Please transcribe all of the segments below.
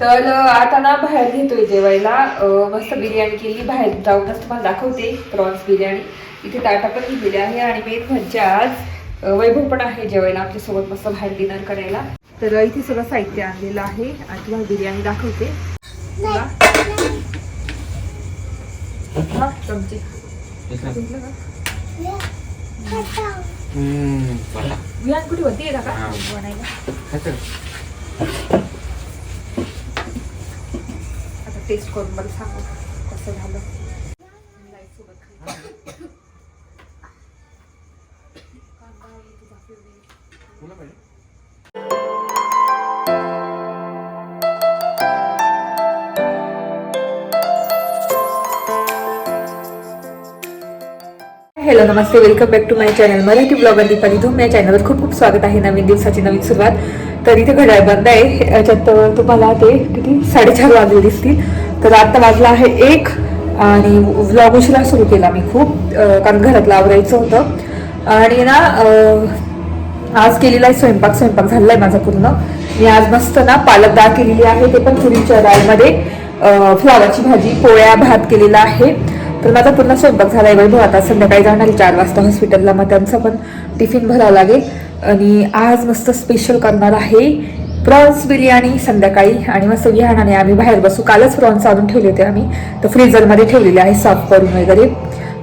तर आता ना बाहेर घेतोय जेवायला. मस्त बिर्याणी केली. बाहेर जाऊनच तुम्हाला दाखवते. प्रॉन्स बिर्याणी. इथे ताटा पण घेतलेली आहे आणि मेन म्हणजे आज वैभव पण आहे जेवायला. आमच्यासोबत मस्त बाहेर डिनर करायला. तर इथे सगळं साहित्य आणलेलं आहे. आणि तुम्हाला बिर्याणी दाखवते. चमचे. कुठे होती का. बनायला. टेस्ट करून मला सांगू कसं झालं. Hello Namaste welcome back to my channel Marathi blogger Deepali. धूम या चॅनलवर खूप खूप स्वागत आहे. नवीन दिवसाची नवीन सुरुवात. तर इथे घड्याळ बंद आहे. याच्यात तुम्हाला ते किती? साडेचार वाजले दिसतील. तर आत्ता वाजला आहे एक आणि व्लॉग उशिरा सुरू केला मी खूप कारण घरातलं आवरायचं होतं. आणि ना आज केलेला आहे स्वयंपाक स्वयंपाक झालेला आहे माझा पूर्ण. मी आज मस्त ना पालक डाळ केलेली आहे ते पण तुरीच्या डाळमध्ये. फ्लॉवरची भाजी पोळ्या भात केलेला आहे. तर माझा पूर्ण स्वयंपाक झाला आहे. वैभव आता संध्याकाळी जाणार चार वाजता हॉस्पिटलला मग त्यांचा पण टिफिन भरावा लागेल. आणि आज मस्त स्पेशल करणार आहे प्रॉन्स बिर्याणी संध्याकाळी. आणि मस्त विहाणाने आम्ही बाहेर बसू. कालच प्रॉन्स आणून ठेवले होते आम्ही. तर फ्रीजरमध्ये ठेवलेले आहे साफ करून वगैरे.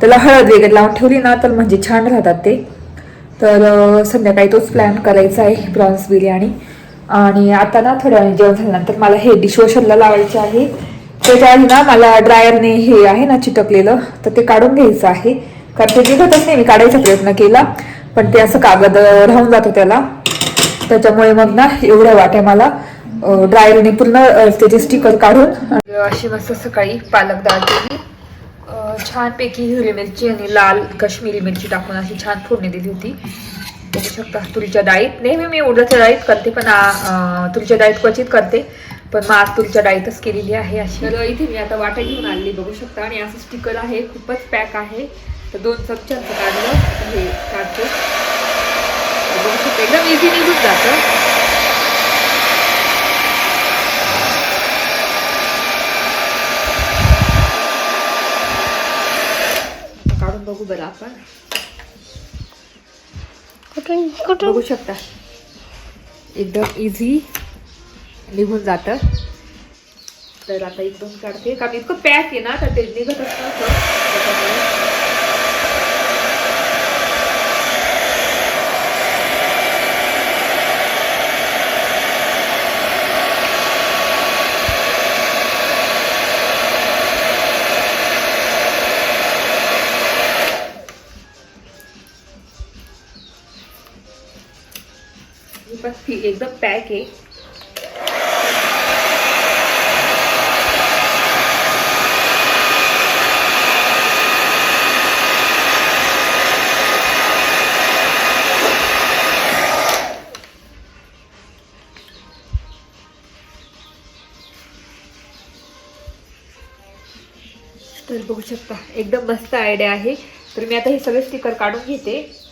त्याला हळद वगैरे लावून ठेवली ना तर म्हणजे छान राहतात ते. तर संध्याकाळी तोच प्लॅन करायचा आहे प्रॉन्स बिर्याणी. आणि आता ना थोड्या वेळ जेवण झाल्यानंतर मला हे डिशवॉशरला लावायचे आहे. त्याच्या आधी ना मला ड्रायरने हे आहे ना चिटकलेलं तर ते काढून घ्यायचं आहे. कारण ते निघतच नाही मी काढायचा प्रयत्न केला. पण ते असं कागद राहून जातो त्याला. त्याच्यामुळे मग ना एवढ्या वाट्या मला ड्रायरने पूर्ण त्याचे स्टिकर काढून. अशी मस्त सकाळी पालक डाळ केली. अ, छानपैकी हिरवी मिरची आणि लाल काश्मीरी मिरची टाकून अशी छान फोडणी दिली होती. बघू शकता तुरीच्या डाळीत. नेहमी मी उडदाच्या डाळीत करते पण तुरीच्या डाळीत क्वचित करते. पण मग आज तुरीच्या डाळीतच केलेली आहे अशी. तर इथे मी आता वाटा घेऊन आली बघू शकता. आणि असं स्टिकर आहे खूपच पॅक आहे. तर दोन चमच्यांचं काढलं. आता हे काढतो. बघू शकता एकदम इझी निघून जातं. काढून बघू बरं आपण. कुठून कुठून? बघू शकता. एकदम इझी निघून जातं. तर आता एकदम काढते. कारण इतकं पॅक आहे ना तर ते निघत असतं एकदम पॅक आहे. तर बघू शकता एकदम मस्त आयडिया आहे. तर मी आता हे सगळे स्टिकर काढून घेते.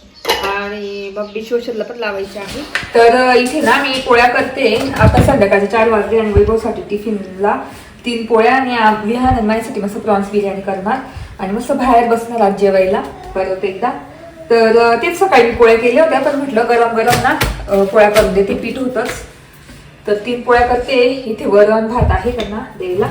आणि मग डिशवॉशरला पण लावायचे आहे. तर इथे ना मी पोळ्या करते. आता संध्याकाळचे चार वाजले आणि वैभवसाठी टिफिनला तीन पोळ्या आणि आ- विहान माझ्यासाठी मस्त प्रॉन्स बिर्याणी करणार. आणि मस्त बाहेर बसणार आज जेवायला परत एकदा. तर तेच सकाळी मी पोळ्या केल्या होत्या पण म्हटलं गरम गरम ना पोळ्या करून देते पीठ होतंच. तर तीन पोळ्या करते. इथे वरण भात आहे त्यांना द्यायला.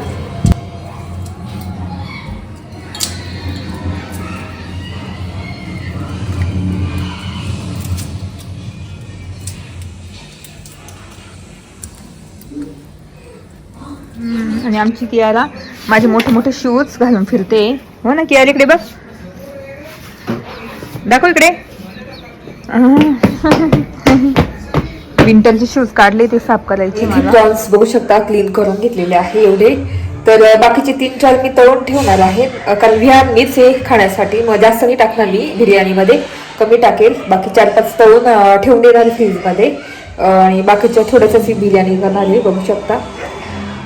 आणि आमची कियारा माझे मोठे मोठे शूज घालून फिरते. हो ना कियार इकडे बघ दाखव इकडे. विंटरचे शूज काढले ते साफ करायचे प्रॉन्स बघू शकता क्लीन करून घेतलेले आहे एवढे. तर बाकीचे तीन चार मी तळून ठेवणार आहे अ, कारण मीच आहे खाण्यासाठी मग जास्त नाही टाकणार मी बिर्याणीमध्ये. कमी टाकेल. बाकी चार पाच तळून ठेवून देणार फ्रीजमध्ये आणि बाकीच्या थोड्याशाच बिर्याणी करणार आहे बघू शकता.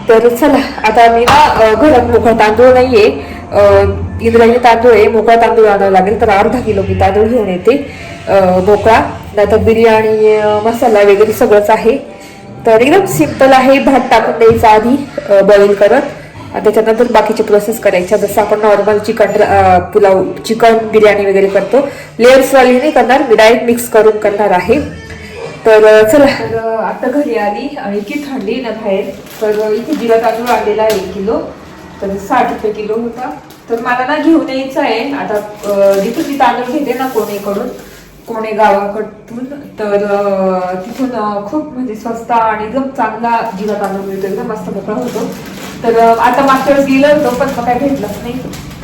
तर चला आता मी ना घरात मोकळा तांदूळ नाहीये. अ, इंद्रायणी तांदूळ आहे मोकळा तांदूळ आणावा लागेल तर अर्धा किलो मी तांदूळ घेऊन येते. मोकळा. नाहीतर बिर्याणी मसाला वगैरे सगळंच आहे. तर एकदम सिंपल आहे भात टाकून द्यायचा आधी बॉईल करत. आणि त्याच्यानंतर बाकीचे प्रोसेस करायच्या जसं आपण normal chicken pulao chicken biryani वगैरे करतो. लेअर्सवाली नाही करणार मी डायरेक्ट मिक्स करून करणार आहे. तर चला. तर आता घरी आली आणि इतकी थंडी ना बाहेर. तर इथे जिरा तांदूळ आलेला आहे एक किलो. तर साठ रुपये किलो होता. तर मला ना घेऊन यायचं आहे. आता अ, जिथून मी तांदूळ घेते ना कोणीकडून कोणे गावाकडून तर तिथून खूप म्हणजे स्वस्त आणि एकदम चांगला जिरा तांदूळ मिळतो. एकदम मस्त मोकळा होतो. तर आता मागच्या वेळेस गेलं होतं पण मग काय भेटलंच नाही.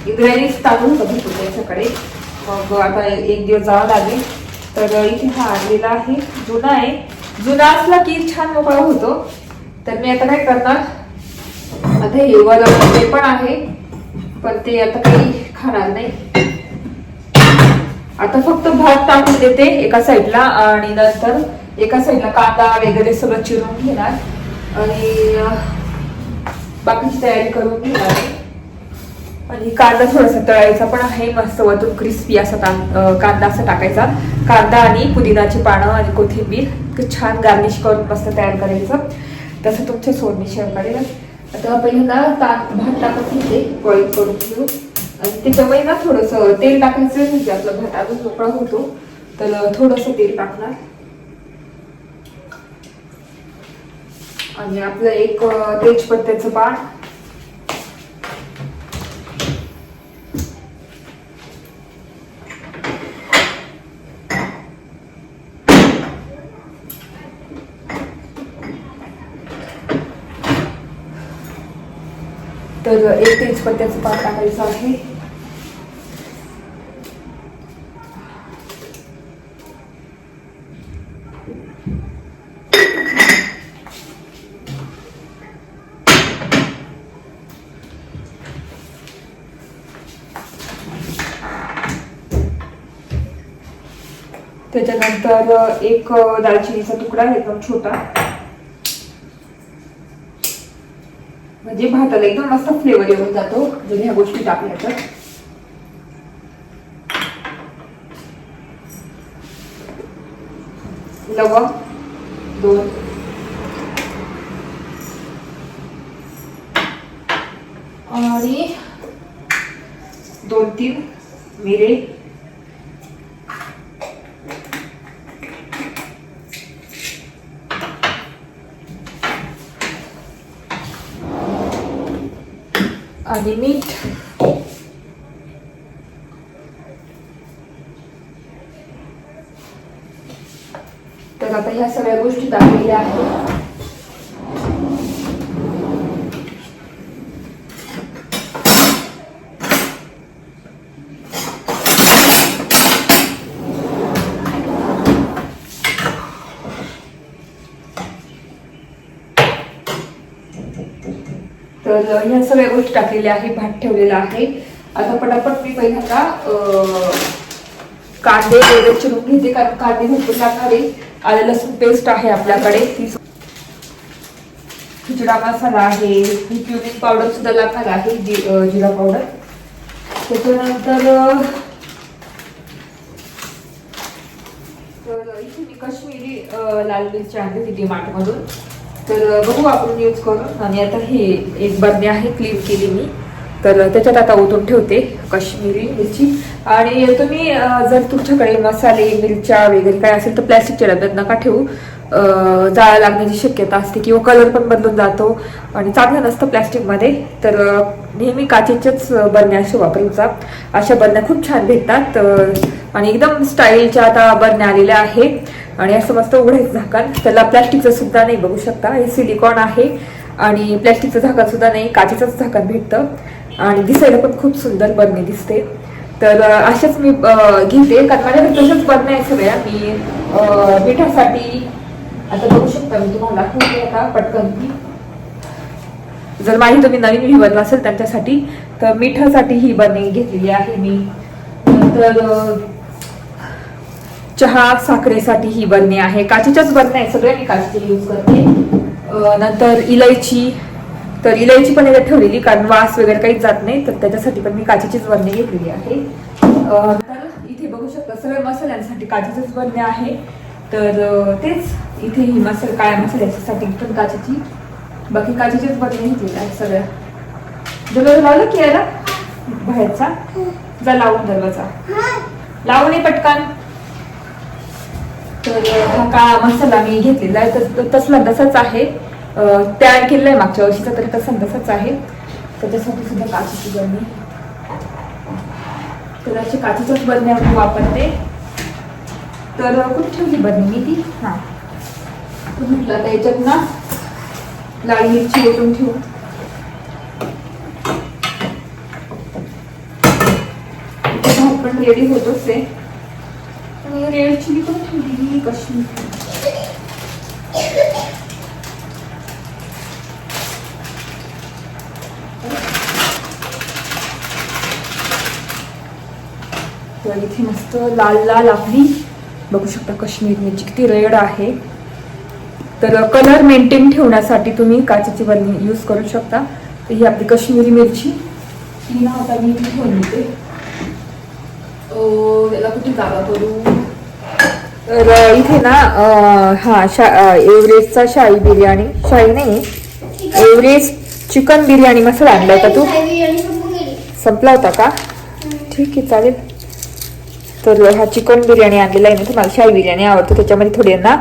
इंद्रायणीच तांदूळ होतं भेटतो त्याच्याकडे. मग आता एक दिवस जावं लागेल. तर इथे हा आणलेला आहे जुना आहे. जुना असला की छान मोकळा होतो. तर मी आता काय करणार? आता हे वर ते पण आहे पण ते आता काही खाणार नाही. आता फक्त भात टाकून देते एका साईडला आणि नंतर एका साईडला कांदा वगैरे सगळं चिरून घेणार. आणि बाकीची तयारी करून घेणार. आणि कांदा थोडासा तळायचा पण आहे मस्त वरतून क्रिस्पी असा कांदा असा टाकायचा. कांदा आणि पुदिनाची पानं आणि कोथिंबीर छान गार्निश करून मस्त तयार करायचं. तसं तुमच्या सोडणी शेअर करेल आता पहिल्यांदा ताक भात टाकत घेते बॉईल करून घेऊ. आणि त्याच्यामध्ये ना थोडंसं तेल टाकायचं म्हणजे आपलं भात अजून मोकळा होतो तर थोडंसं तेल टाकणार. आणि आपलं एक तेजपत्त्याचं पान. तर एक तेजपत्त्याचं पान टाकायचं आहे. त्याच्यानंतर एक दालचिनीचा तुकडा आहे एकदम छोटा. म्हणजे भाताला एकदम मस्त फ्लेवर येऊन जातो. जर ह्या गोष्टी टाकल्या तर लवंग दोन आणि दोन तीन मिरे आणि मीठ तर आता ह्या सगळ्या गोष्टी टाकलेल्या आहेत तर ह्या सगळ्या गोष्टी टाकलेल्या आहे भात ठेवलेला आहे. आता पटापट मी पहिल्यांदा कांदे वगैरे चिरून घेते कारण कांदे भरपूर लागणारे. आले आलं लसूण पेस्ट आहे आपल्याकडे. ती खिचडा मसाला आहे क्युमिन पावडर सुद्धा लागणार आहे जिरा पावडर त्याच्यानंतर तर इथे मी कश्मीरी लाल मिरची आणली होती डीमार्ट मधून. तर बघू आपण यूज करून. आणि आता ही एक बरणी आहे क्लीन केली मी. तर त्याच्यात आता ओतून ठेवते काश्मीरी मिरची. आणि तुम्ही जर तुमच्याकडे मसाले मिरच्या वगैरे काय असेल तर प्लॅस्टिकच्या डब्यात नका ठेवू. जाळा लागण्याची शक्यता असते किंवा कलर पण बदलून जातो. आणि चांगलं नसतं प्लॅस्टिकमध्ये तर नेहमी काचेच्याच बरण्या असे वापरायचा अशा बरण्या खूप छान भेटतात. आणि एकदम स्टाईलच्या आता बरण्या आलेल्या आहेत. आणि असं मस्त उघडायचं झाकण. त्याला प्लॅस्टिकचं सुद्धा नाही बघू शकता. हे सिलिकॉन आहे आणि प्लॅस्टिकचं झाकण सुद्धा नाही काचेचंच झाकण भेटतं. आणि दिसायला पण खूप सुंदर बनणे दिसते. तर अशाच मी घेते. कारण माझ्याकडे तसंच बनणं आहे सगळ्या. मी मिठासाठी आता बघू शकता मी तुम्हाला दाखवते आता पटकन जर माझी तुम्ही नवीन व्हिवर असेल त्यांच्यासाठी तर मिठासाठी ही बरणी घेतलेली आहे मी. नंतर चहा साखरेसाठी ही बरणी आहे. काचेच्याच बरण्या आहे सगळ्या मी काचेचे यूज करते. नंतर इलायची. तर इलायची पण याच्यात ठेवलेली कारण वास वगैरे काहीच जात नाही तर त्याच्यासाठी पण मी काचेचीच बरणी घेतलेली आहे. तर इथे बघू शकता सगळ्या मसाल्यांसाठी काचेचीच बरणी आहे. तर तेच इथे ही मसाला काळ्या मसाल्यासाठी पण काचेची. बाकी काचेचीच बदले घेतलेली आहे सगळ्या. दरवाजा लावलं की याला? बाहेरचा? जा लावून दरवाजा. लावून पटकन. तर हा काळा मसाला मी घेतलेला आहे. तर तसला तसाच आहे. तयार केलेला आहे मागच्या वर्षीचा तर तसा तसाच आहे. त्याच्यासाठी सुद्धा काचीची बरणी. तर अशी काचेच्याच बरण्या वापरते. तर कुठे ठेवली बरणी मी ती? हा. म्हटलं आता याच्यात ना लाल मिरची ओतून ठेवू. पण रेडी होतोच आहे आणि रेड चिली पण ठेवली कशी तर इथे मस्त लाल लाल आपली बघू शकता काश्मीर मिरची किती रेड आहे. तर कलर मेंटेन ठेवण्यासाठी तुम्ही काचेची बरणी यूज करू शकता. तर ही आपली काश्मीरी मिरची. ही ना आता मी ठेवून देते. याला कुठे जागा करू? तर इथे ना हा शा अं, एव्हरेस्टचा शाही बिर्याणी शाही नाही एव्हरेस्ट चिकन बिर्याणी मसाला आणला होता तू? संपला होता का? ठीक आहे चालेल. तर हा चिकन बिर्याणी आणलेला आहे ना तुम्हाला शाही बिर्याणी आवडतो त्याच्यामध्ये थोडे ना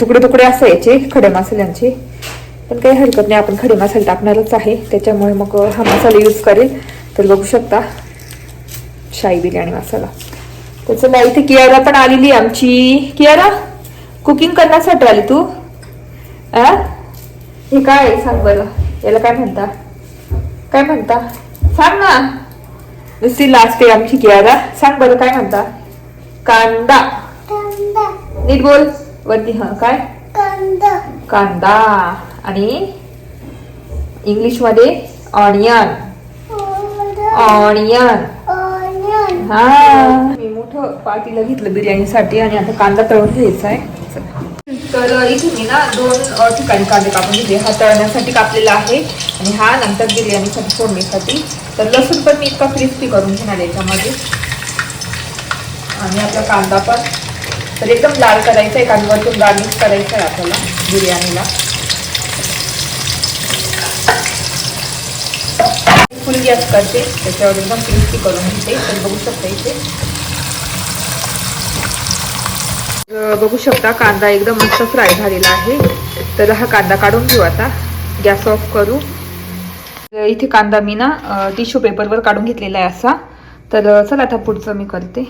तुकडे तुकडे असं याचे खडे मसाल्यांचे. पण काही हरकत नाही आपण खडे मसाले टाकणारच आहे त्याच्यामुळे मग हा मसाला यूज करेल. तर बघू शकता शाही बिर्याणी मसाला. तर चला इथे कियारा पण आलेली आमची. कियारा कुकिंग करण्यासाठी आली तू? आ हे काय? सांग बरं. याला काय म्हणता? काय म्हणता? सांग ना. नुसती लास्ट आहे आमची कियारा. सांग बरं काय म्हणता? कांदा. नीट बोल. वरती हा काय? कांदा. आणि इंग्लिशमध्ये ऑनियन ऑनियन हा. मी मोठं पातीला घेतलं बिर्याणीसाठी आणि आता कांदा तळून घ्यायचा आहे. तर इथे मी ना दोन ठिकाणी कांदे कापून घेतले हा तळण्यासाठी कापलेला आहे आणि हा नंतर बिर्याणीसाठी फोडणीसाठी. तर लसूण पण मी इतका क्रिस्पी करून घेणार याच्यामध्ये. आणि आपला कांदा पण. तर एकदम लाल करायचा आहे कांद्यावरतून वरतून गार्निश करायचं आहे आपल्याला बिर्याणीला. फुल गॅस करते त्याच्यावर एकदम क्रिस्पी करून घेते. तर बघू शकता इथे. बघू शकता कांदा एकदम मस्त फ्राय झालेला आहे. तर हा कांदा काढून घेऊ आता. गॅस ऑफ करू. तर इथे कांदा मी ना टिश्यू पेपरवर काढून घेतलेला आहे असा. तर चला आता पुढचं मी करते.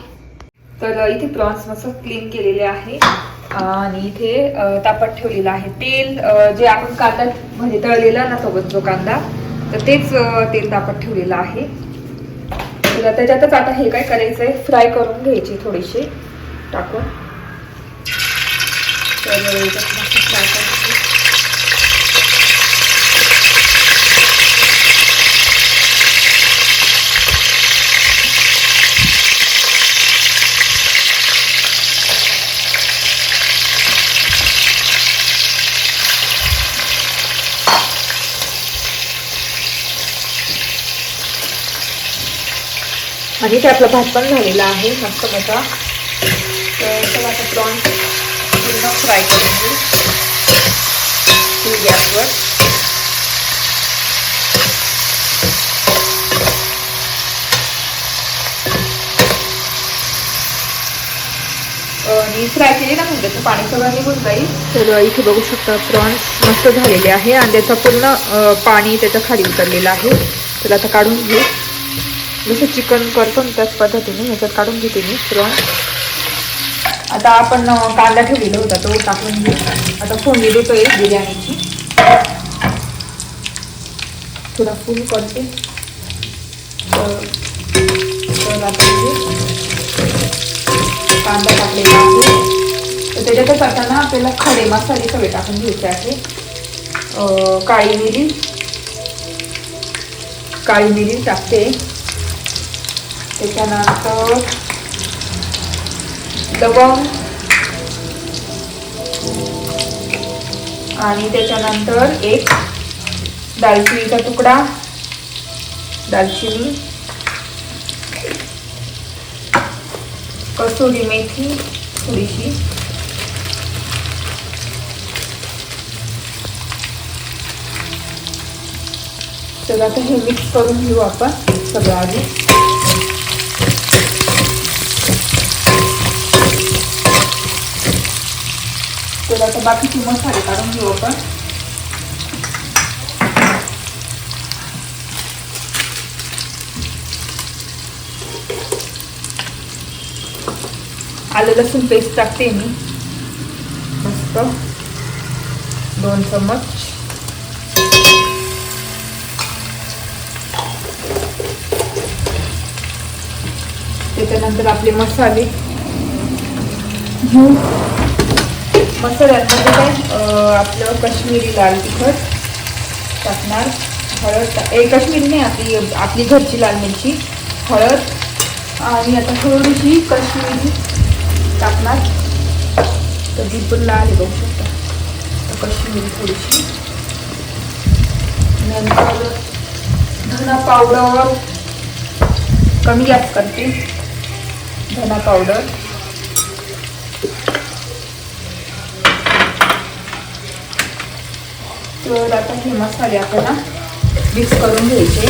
तर इथे प्रॉन्स मस्त क्लीन केलेले आहे. आणि इथे तापत ठेवलेलं आहे. तेल जे आपण कांदा म्हणजे तळलेला ना सोबत जो कांदा तर तेच तेल तापत ठेवलेलं आहे. तर त्याच्यातच आता हे काय करायचंय फ्राय करून घ्यायची थोडीशी टाकून. तर याच्यात मस्त फ्राय करायचे आणि ते आपला भात पण झालेला आहे मस्त मोठा तर चला आता प्रॉन पूर्ण फ्राय करून घेऊ गॅसवर. आणि फ्राय केले ना म्हणजे पाणी सगळं निघून जाईल. तर इथे बघू शकता प्रॉन्स मस्त झालेले आहे. आणि त्याचं पूर्ण पाणी त्याच्याखाली उतरलेलं आहे. तर आता काढून घेऊ. जसं चिकन करतो ना त्याच पद्धतीने ह्याच्यात काढून घेते मी प्रॉन्स आता आपण कांदा ठेवलेला होता तो टाकून घेऊ. आता फोडणी देतोय बिर्याणीची. थोडा फुल करते. तर आता कांदा टाकलेला आहे. तर त्याच्यातच आता ना आपल्याला खडे मसाले सगळे टाकून घ्यायचे आहे. काळी मिरी. काळी मिरी टाकते. त्याच्यानंतर लवंग. आणि त्याच्यानंतर एक दालचिनीचा तुकडा. दालचिनी. कसुरी मेथी थोडीशी. चला आता हे मिक्स करून घेऊ आपण सगळं आधी. तर आता बाकीचे मसाले काढून घेऊ आपण. आलं लसूण पेस्ट टाकते मी. मस्त. दोन चम्मच. त्याच्यानंतर आपले मसाले. घेऊ मसाल्यामध्ये काय आपलं कश्मीरी लाल तिखट टाकणार हळद ए कश्मीरी नाही आपली आपली घरची लाल मिरची हळद आणि आता थोडीशी कश्मीरी टाकणार. तर पण लाल आहे बघू शकता. तर कश्मीरी थोडीशी. नंतर धना पावडर कमी जास्त करते. धना पावडर तर आता हे मसाले आपल्याला मिक्स करून घ्यायचे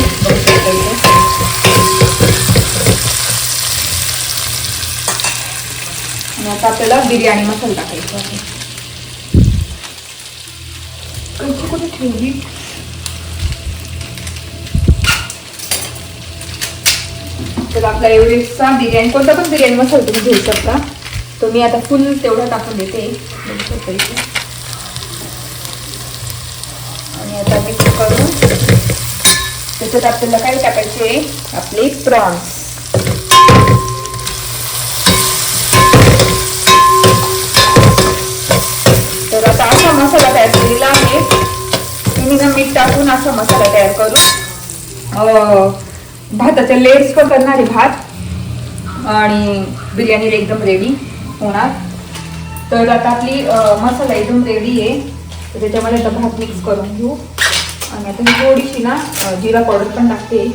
आणि आता आपल्याला बिर्याणी मसाला टाकायचा आहे. कशी कुठे ठेवली? तर आपला एवढेचा बिर्याणी कोणता पण बिर्याणी मसाला तुम्ही घेऊ शकता. तर मी आता फुल तेवढा टाकून देते. बघू शकता इथे. आणि आता मिक्स करून त्याच्यात आपल्याला काय टाकायचे? आपले प्रॉन्स. तर आता असा मसाला तयार केलेला आहे. मी ना मीठ टाकून असा मसाला तयार करू भाताच्या भाताचे पण करणार आहे भात. आणि बिर्याणी एकदम रेडी होणार. तर आता आपली मसाला एकदम रेडी आहे. तर त्याच्यामध्ये आता भात मिक्स करून घेऊ. आणि आता मी थोडीशी ना जिरा पावडर पण टाकते.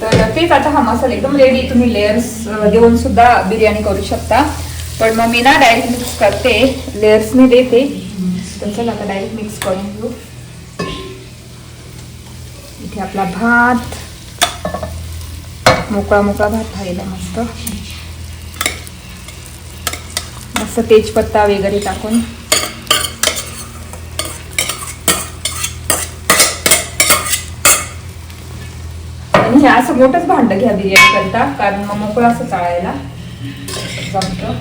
तर तेच आता हा मसाला एकदम रेडी तुम्ही लेअर्स देऊन सुद्धा बिर्याणी करू शकता. पण मग मी ना डायरेक्ट मिक्स करते. लेयर्सने देते. तर चला आता डायरेक्ट मिक्स करून घेऊ. इथे आपला भात. मोकळा मोकळा भात खायला मस्त. मस्त तेजपत्ता वगैरे टाकून. आणि हे असं मोठंच भांडं घ्या बिर्याणी करता कारण मग मोकळं असं चाळायला जमतं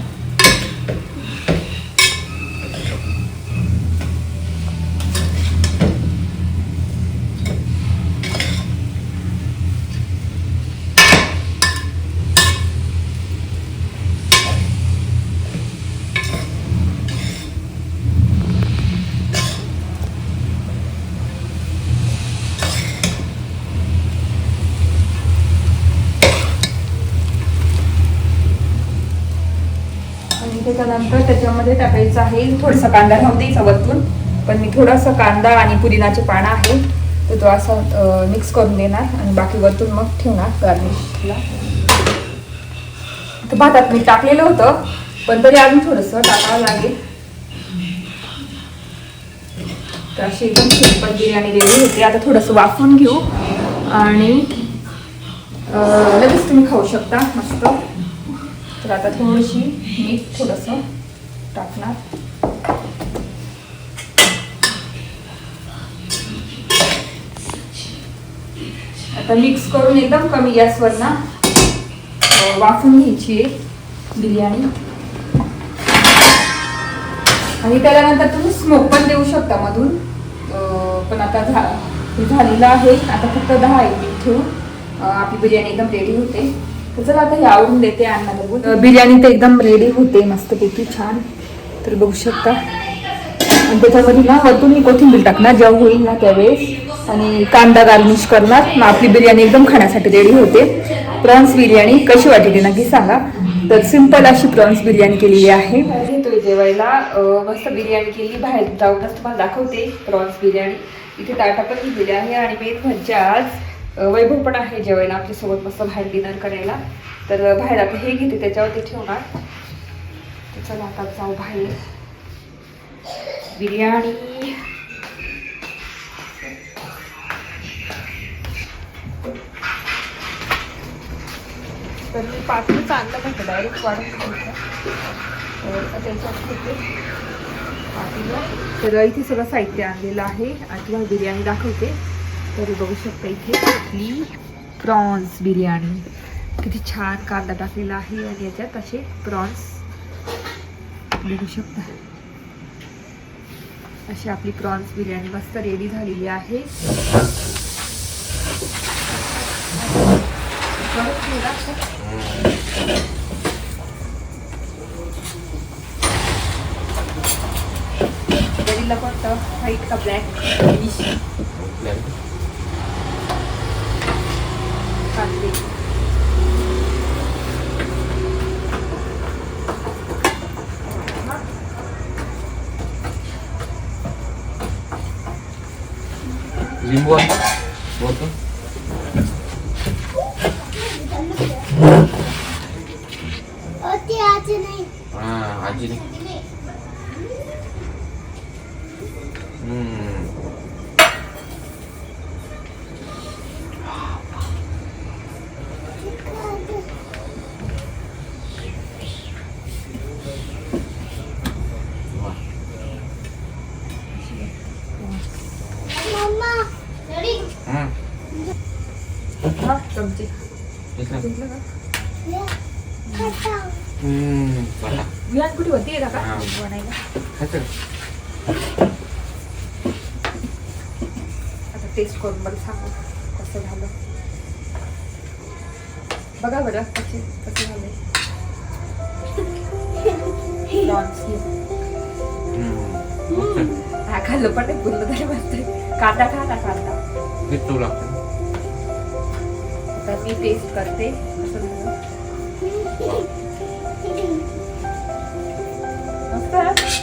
आणि मध्ये टाकायचं आहे. थोडासा कांदा राहून द्यायचा वरतून. पण मी थोडासा कांदा आणि पुदिनाचे पानं आहे. तर तो असा मिक्स करून देणार आणि बाकी वरतून मग ठेवणार गार्निशला तर भातात मी टाकलेलं होतं पण तरी अजून थोडंसं टाकावं लागेल. तर अशी एकदम सिंपल बिर्याणी रेडी होते. आता थोडंसं वाफवून घेऊ. आणि लगेच तुम्ही खाऊ शकता. मस्त. तर आता थोडीशी मीठ थोडंसं टाकणार. आता मिक्स करून एकदम कमी गॅसवर ना वाफून घ्यायची आहे बिर्याणी. आणि त्याच्यानंतर तुम्ही स्मोक पण देऊ शकता मधून. पण आता झा झालेलं आहे. आता फक्त दहा एक मिनिट ठेवून आपली बिर्याणी एकदम रेडी होते. तर चला आता हे आवडून देते अण्णा बघून बिर्याणी तर एकदम रेडी होते मस्तपैकी छान. तर बघू शकता. आणि त्याच्यामध्ये ना वरतून ही कोथिंबीर टाकणार जेव्हा होईल ना त्यावेळेस. आणि कांदा गार्निश करणार. मग आपली बिर्याणी एकदम खाण्यासाठी रेडी होते. प्रॉन्स बिर्याणी कशी वाटली नक्की सांगा. तर सिंपल अशी प्रॉन्स बिर्याणी केलेली आहे. घेतोय जेवायला. मस्त बिर्याणी केली. बाहेर जाऊनच तुम्हाला दाखवते प्रॉन्स बिर्याणी. इथे ताटा पण घेतलेली आहे आणि मेन म्हणजे आज वैभव पण आहे जेवायला. आपल्यासोबत मस्त बाहेर डिनर करायला. तर बाहेर आता हे घेते त्याच्यावरती ठेवणार. चला आता जाऊ बाहेर. बिर्याणी. तर मी पाठवून आणलं म्हटलं डायरेक्ट वाढून तर त्याच्यात तर इथे सगळं साहित्य आणलेलं आहे. आणि बिर्याणी दाखवते. तर बघू शकता इथे आपली प्रॉन्स बिर्याणी. किती छान कांदा टाकलेला आहे आणि याच्यात असे प्रॉन्स. बघू शकता. अशी आपली प्रॉन्स बिर्याणी मस्त रेडी झालेली आहे. परत कोणतं व्हाईट का ब्लॅक कांदे लिंबू आहे बोलतो होती आता टेस्ट करून मला सांगू कसं झालं. बघा बरं कसे कसं घे. हम्म. हा खाल्लं पण नाही बोललं तरी म्हणते कांदा खा ना कांदा. आता मी टेस्ट करते कसं झालं. मस्त.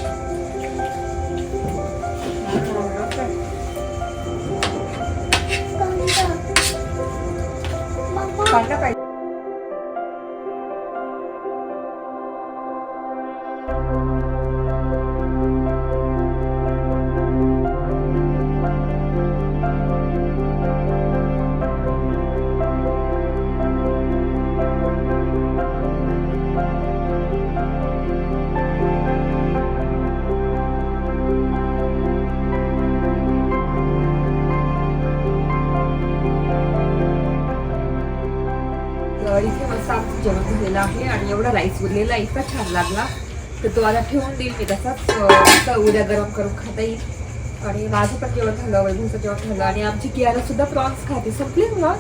पाहिजे आहे एवढा राईस उरलेला इतका छान लागला. तर तो आता ठेवून देईल मी तसाच. उद्या गरम करून खाता येईल. आणि माझं पण जेवण झालं वैभवचं जेवण झालं आणि आमची कियारा सुद्धा प्रॉन्स खाते. संपली ना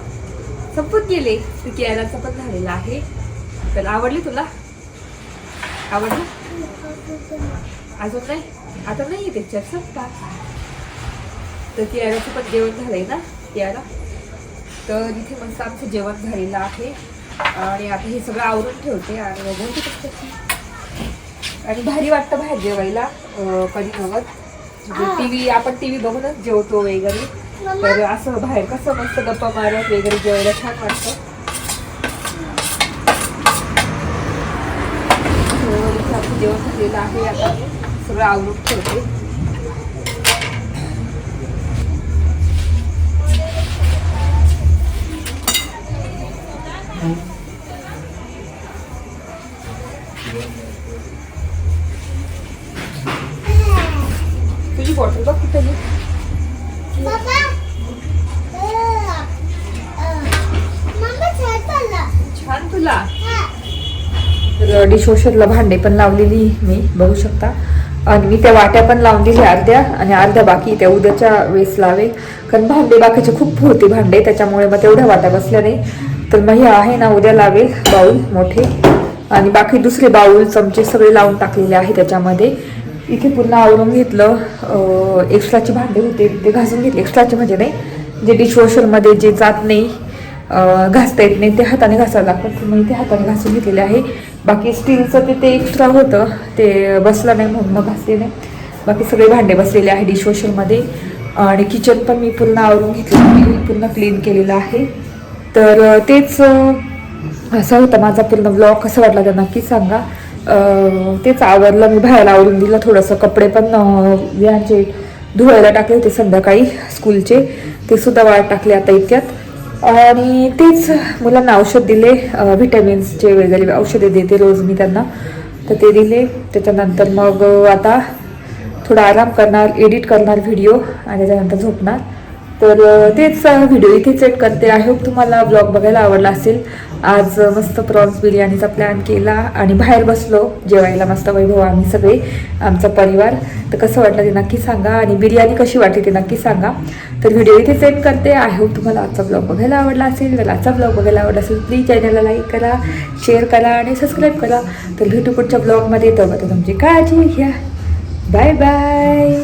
संपून गेले. तर कियाराचं पण झालेलं आहे. तर आवडली तुला? आवडली? अजून नाही? आता नाही आहे त्याच्यात संपता. तर कियाराचं पण जेवण झालंय ना? कियारा? तर इथे मस्त आमचं जेवण झालेलं आहे. आणि आता हे सगळं आवरून ठेवते आणि बघून ते. आणि भारी वाटतं बाहेर जेवायला कधी नवत टी व्ही आपण टी व्ही बघूनच जेवतो वगैरे. तर असं बाहेर कसं मस्त गप्पा मारत वगैरे जेवायला छान वाटतं. जेवण झालेलं आहे आता सगळं आवरून ठेवते. तुझी बॉटल बघ कुठे छान तुला? तर डिशवॉशरला भांडे पण लावलेली मी बघू शकता. आणि मी त्या वाट्या पण लावून दिल्या अर्ध्या आणि अर्ध्या बाकी त्या उद्याच्या वेळेस लावेल. कारण भांडे बाकीचे खूप होते भांडे त्याच्यामुळे मग तेवढ्या वाट्या बसल्या नाही. तर मग हे आहे ना उद्या लावेल बाऊल मोठे. आणि बाकी दुसरे बाऊल चमचे सगळे लावून टाकलेले आहे त्याच्यामध्ये. इथे पूर्ण आवरून घेतलं. एक्स्ट्राचे भांडे होते ते घासून घेतले. एक्स्ट्राचे म्हणजे नाही जे डिशवॉशरमध्ये जे जात नाही घासता येत नाही ते हाताने घासावं लागतं. मग ते हाताने घासून घेतलेले आहे. बाकी स्टीलचं ते ते एक्स्ट्रा होतं. ते बसलं नाही म्हणून मग घासले नाही. बाकी सगळे भांडे बसलेले आहे डिशवॉशरमध्ये आणि किचन पण मी पूर्ण आवरून घेतलेलं आहे. पूर्ण क्लीन केलेलं आहे. तर तेच असा होता माझा पूर्ण ब्लॉग कसा वाटला तर की सांगा. तेच आवरलं मी बाहेर आवरून दिलं थोडंसं कपडे पण यांचे धुवायला टाकले होते संध्याकाळी स्कूलचे. ते सुद्धा वाळत टाकले आता इतक्यात. आणि तेच मुलांना औषध दिले. व्हिटॅमिन्सचे वगैरे औषधे देते रोज मी त्यांना. तर ते दिले. त्याच्यानंतर मग आता थोडा आराम करणार एडिट करणार व्हिडिओ आणि त्याच्यानंतर झोपणार. तर तेच व्हिडिओ इथे सेट करते. आय होप तुम्हाला ब्लॉग बघायला आवडला असेल. आज मस्त प्रॉन्स बिर्याणीचा प्लॅन केला आणि बाहेर बसलो. जेवायला मस्त वैभव आम्ही सगळे आमचा परिवार. तर कसं वाटलं ते नक्की सांगा आणि बिर्याणी कशी वाटली ते नक्की सांगा. तर व्हिडिओ इथे सेट करते. आय होप तुम्हाला आजचा ब्लॉग बघायला आवडला असेल. तर आजचा ब्लॉग बघायला आवडला असेल प्लीज चॅनलला लाईक करा शेअर करा आणि सबस्क्राईब करा. तर भेटू पुढच्या ब्लॉगमध्ये तर तुमची काळजी घ्या. Bye bye